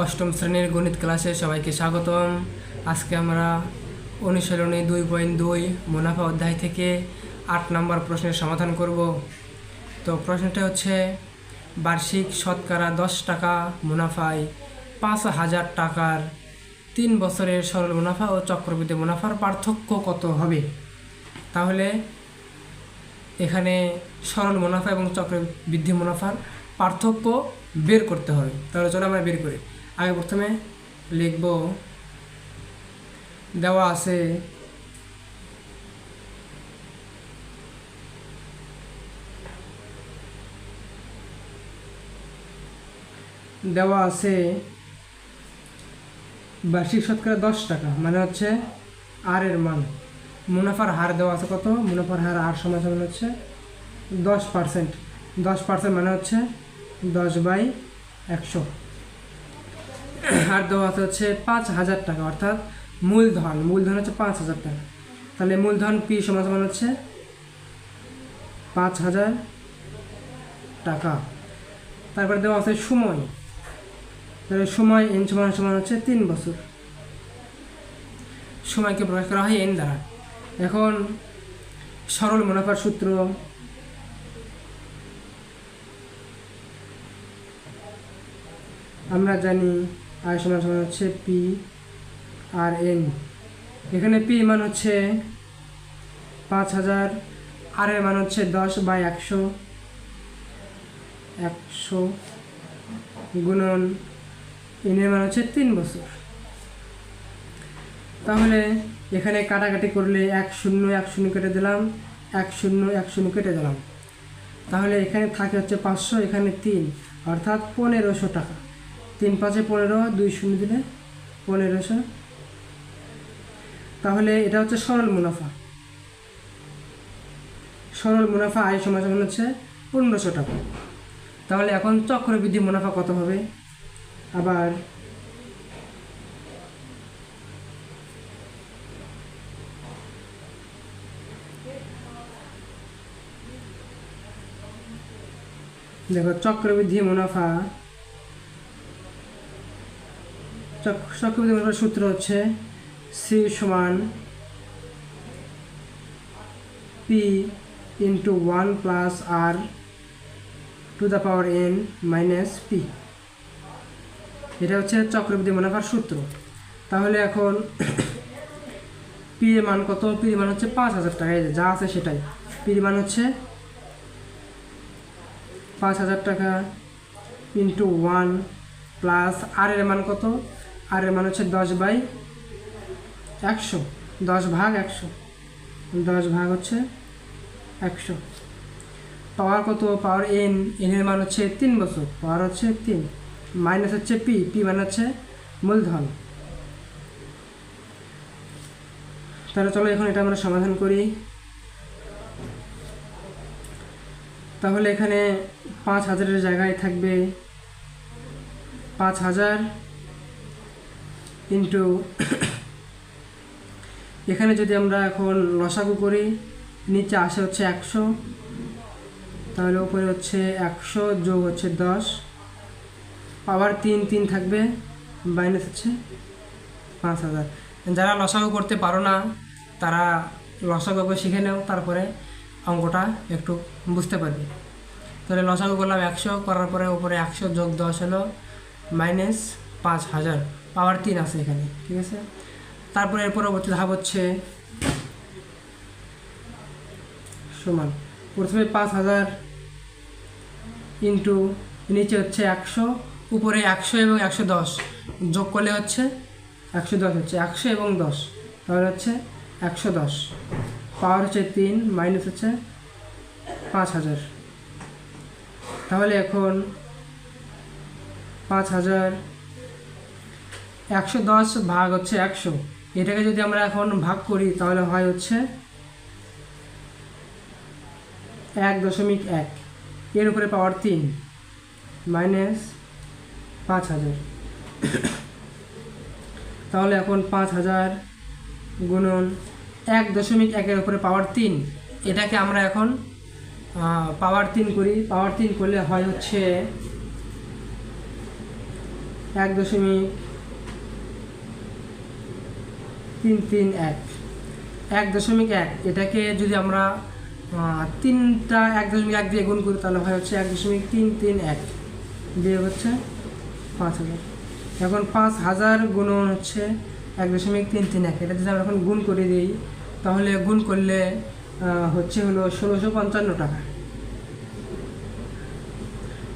অষ্টম শ্রেণির গণিত ক্লাসে সবাইকে স্বাগতম। আজকে আমরা অনুশীলনী দুই পয়েন্ট দুই মুনাফা অধ্যায় থেকে আট নম্বর প্রশ্নের সমাধান করব। তো প্রশ্নটা হচ্ছে, বার্ষিক শতকরা দশ টাকা মুনাফায় পাঁচ হাজার টাকার তিন বছরের সরল মুনাফা ও চক্রবৃদ্ধি মুনাফার পার্থক্য কত হবে? তাহলে এখানে সরল মুনাফা এবং চক্রবৃদ্ধি মুনাফার পার্থক্য বের করতে হবে। তাহলে চলো আমরা বের করি। আগে প্রথমে লিখব, দেওয়া আছে দেওয়া আছে বার্ষিক শতকরা দশ টাকা মানে হচ্ছে আর এর মান। মুনাফার হার দেওয়া আছে কত? মুনাফার হার আর সমান সমান হচ্ছে দশ পার্সেন্ট দশ পার্সেন্ট মানে হচ্ছে দশ বাই একশো। হার দেওয়া আছে হচ্ছে পাঁচ হাজার টাকা, অর্থাৎ মূলধন মূলধন হচ্ছে পাঁচ হাজার টাকা। তাহলে মূলধন পি সমান সমান হচ্ছে পাঁচ হাজার টাকা। তারপরে দেওয়া আছে সময়। তাহলে সময় এন সমান সমান হচ্ছে তিন বছর। সময়কে প্রকাশ করা হয় এন দ্বারা। এখন সরল মুনাফার সূত্র আমরা জানি আয় সমান সমান হচ্ছে পি আর এন এখানে পি মান হচ্ছে পাঁচ হাজার আর এর মান হচ্ছে দশ বাই একশো। একশো গুণন এনের মান হচ্ছে তিন বছর। তাহলে এখানে কাটাকাটি করলে এক শূন্য এক শূন্য কেটে দিলাম, এক শূন্য এক শূন্য কেটে দিলাম। তাহলে এখানে থাকে হচ্ছে পাঁচশো, এখানে তিন, অর্থাৎ পনেরোশো টাকা। তিন পাঁচে পনেরো, দুই শূন্য দিলে পনেরোশো তাহলে এটা হচ্ছে সরল মুনাফা। সরল মুনাফা আয় সমান সমান হচ্ছে পনেরোশো টাকা। তাহলে এখন চক্রবৃদ্ধি মুনাফা কত হবে? আবার দেখো, চক্রবৃদ্ধি মুনাফা চক্রবৃদ্ধি মুনাফার সূত্র হচ্ছে সি সমান P into one plus R to the power N minus P এটা হচ্ছে চক্রবৃদ্ধি মুনাফার সূত্র। তাহলে এখন পি এর মান কত? পি মান হচ্ছে পাঁচ হাজার টাকা। যে আছে সেটাই। পি এর মান হচ্ছে পাঁচ হাজার টাকা ইন্টু ওয়ান প্লাস আর এর মান কত? আর এর মান হচ্ছে দশ বাই একশো। দশ ভাগ একশো। দশ ভাগ হচ্ছে একশো। পাওয়ার কত? পাওয়ার এন এন এর মান হচ্ছে তিন বছর। পাওয়ার হচ্ছে তিন। মাইনাস হচ্ছে পি পি মানে হচ্ছে মূলধন। তাহলে চলো এখন এটা আমরা সমাধান করি। তাহলে এখানে পাঁচ হাজারের জায়গায় থাকবে। পাঁচ হাজার ইন্টু এখানে যদি আমরা এখন লসাগু করি, নিচে আসে হচ্ছে একশো, তাহলে উপরে হচ্ছে একশো যোগ হচ্ছে দশ পাওয়ার তিন তিন থাকবে মাইনাস হচ্ছে পাঁচ হাজার। যারা লসাগু করতে পারো না, তারা লসাগুকে শিখে নাও, তারপরে অঙ্কটা একটু বুঝতে পারবে। তাহলে লসাগু করলাম একশো, করার পরে উপরে একশো যোগ দশ হলো মাইনাস পাঁচ হাজার। পাওয়ার তিন আছে এখানে, ঠিক আছে? তারপরে এর পরবর্তী ধাপ হচ্ছে সমান। প্রথমে পাঁচ হাজার ইন্টু নিচে হচ্ছে একশো, উপরে একশো এবং একশো দশ। যোগ করলে হচ্ছে একশো দশ হচ্ছে একশো এবং দশ। তাহলে হচ্ছে একশো দশ। পাওয়ার হচ্ছে তিন, মাইনাস হচ্ছে পাঁচ হাজার। তাহলে এখন পাঁচ হাজার একশো দশ ভাগ হচ্ছে একশো। এটাকে যদি আমরা এখন ভাগ করি, তাহলে হয় হচ্ছে এক দশমিক এক। এর উপরে পাওয়ার তিন, মাইনাস পাঁচ হাজার। তাহলে এখন পাঁচ হাজার গুণন এক দশমিক একের উপরে পাওয়ার তিন। এটাকে আমরা এখন পাওয়ার তিন করি। পাওয়ার তিন করলে হয় হচ্ছে এক দশমিক তিন তিন এক। এক দশমিক এক। এটাকে যদি আমরা তিনটা এক দশমিক এক দিয়ে গুণ করি, তাহলে হয় হচ্ছে এক দশমিক তিন তিন এক। দিয়ে হচ্ছে পাঁচ হাজার। এখন পাঁচ হাজার গুণন হচ্ছে এক দশমিক তিন তিন এক। এটা যদি আমরা এখন গুণ করে দিই, তাহলে গুণ করলে হচ্ছে হলো ষোলোশো পঞ্চান্ন টাকা।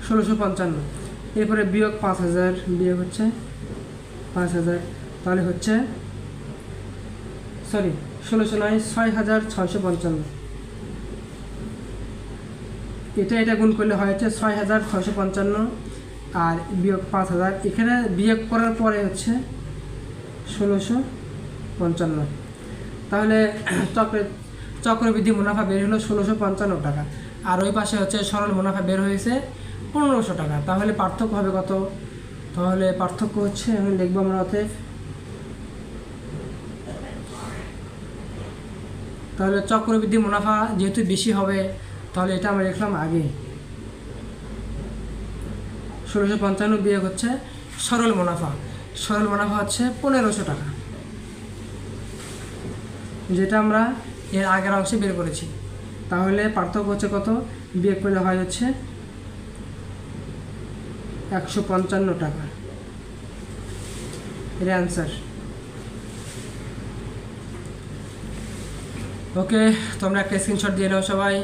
ষোলোশো পঞ্চান্ন। এরপরে বিয়োগ পাঁচ হাজার, বিয়োগ হচ্ছে পাঁচ হাজার। তাহলে হচ্ছে সরি, ষোলোশো নয়, ছয় হাজার ছয়শো পঞ্চান্ন। এটা এটা গুণ করলে হয় হচ্ছে ছয় হাজার ছয়শো পঞ্চান্ন আর বিয়োগ পাঁচ হাজার। এখানে বিয়োগ করার পরে হচ্ছে ষোলোশো পঞ্চান্ন। তাহলে চক্রে চক্রবৃদ্ধি মুনাফা বের হলো ষোলোশো পঞ্চান্ন টাকা। আর ওই পাশে হচ্ছে সরল মুনাফা বের হয়েছে পনেরোশো টাকা। তাহলে পার্থক্য হবে কত? তাহলে পার্থক্য হচ্ছে, আমি লিখব আমরা অতএব তাহলে চক্রবৃদ্ধি মুনাফা যেহেতু বেশি হবে, তাহলে এটা আমরা লিখলাম আগে। ষোলোশো পঞ্চান্ন বিয়োগ হচ্ছে সরল মুনাফা। সরল মুনাফা হচ্ছে পনেরোশো টাকা। যেটা আমরা এর আগের অংশে বের করেছি। তাহলে পার্থক্য হচ্ছে কত? বিয়োগ করলে হয় হচ্ছে একশো পঞ্চান্ন টাকা। এর অ্যান্সার ওকে তোমরা একটা স্ক্রিনশট দিয়ে নাও সবাই।